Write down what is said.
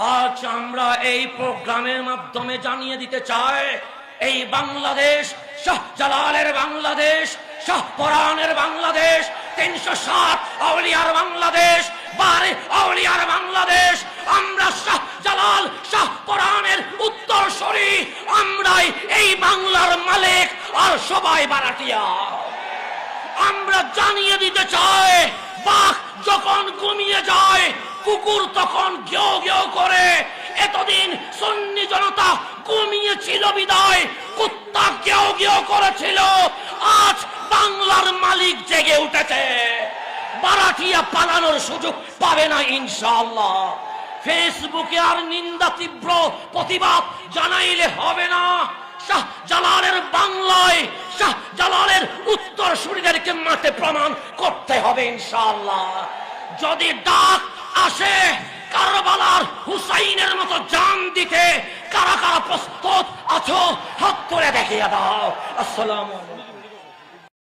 আজ আমরা এই প্রোগ্রামের মাধ্যমে জানিয়ে দিতে চাই, এই বাংলাদেশ শাহজালালের বাংলাদেশ শাহপরানের বাংলাদেশ, তিনশো সাত আউলিয়ার বাংলাদেশ, বারে আউলিয়ার বাংলাদেশ, আমরা শাহ জালাল, শাহ শাহপরানের উত্তরসূরি আমরাই এই বাংলার মালিক আর সবাই বারাটিয়া আমরা জানিয়ে দিতে চাই, বাঘ যখন ঘুমিয়ে যায়, কুকুর তখন ঘেউ সন্নি জনতা ঘুমিয়েছিল বিদায়। কুত্তা ঘেউ ঘেউ করেছিল। আজ বাংলার মালিক জেগে উঠেছে। বারাটিয়া পালানোর সুযোগ পাবে না ইনশাআল্লাহ। ফেসবুকে আর নিন্দা তীব্র প্রতিবাদ জানাইলে হবে না। শাহ জালালের বাংলায়, শাহ জালালের উত্তর সুরিদেরকে মাঠে প্রমাণ করতে হবে ইনশাআল্লাহ। যদি ডাক আছো? হাত করে দেখিয়ে দাও। আসসালামু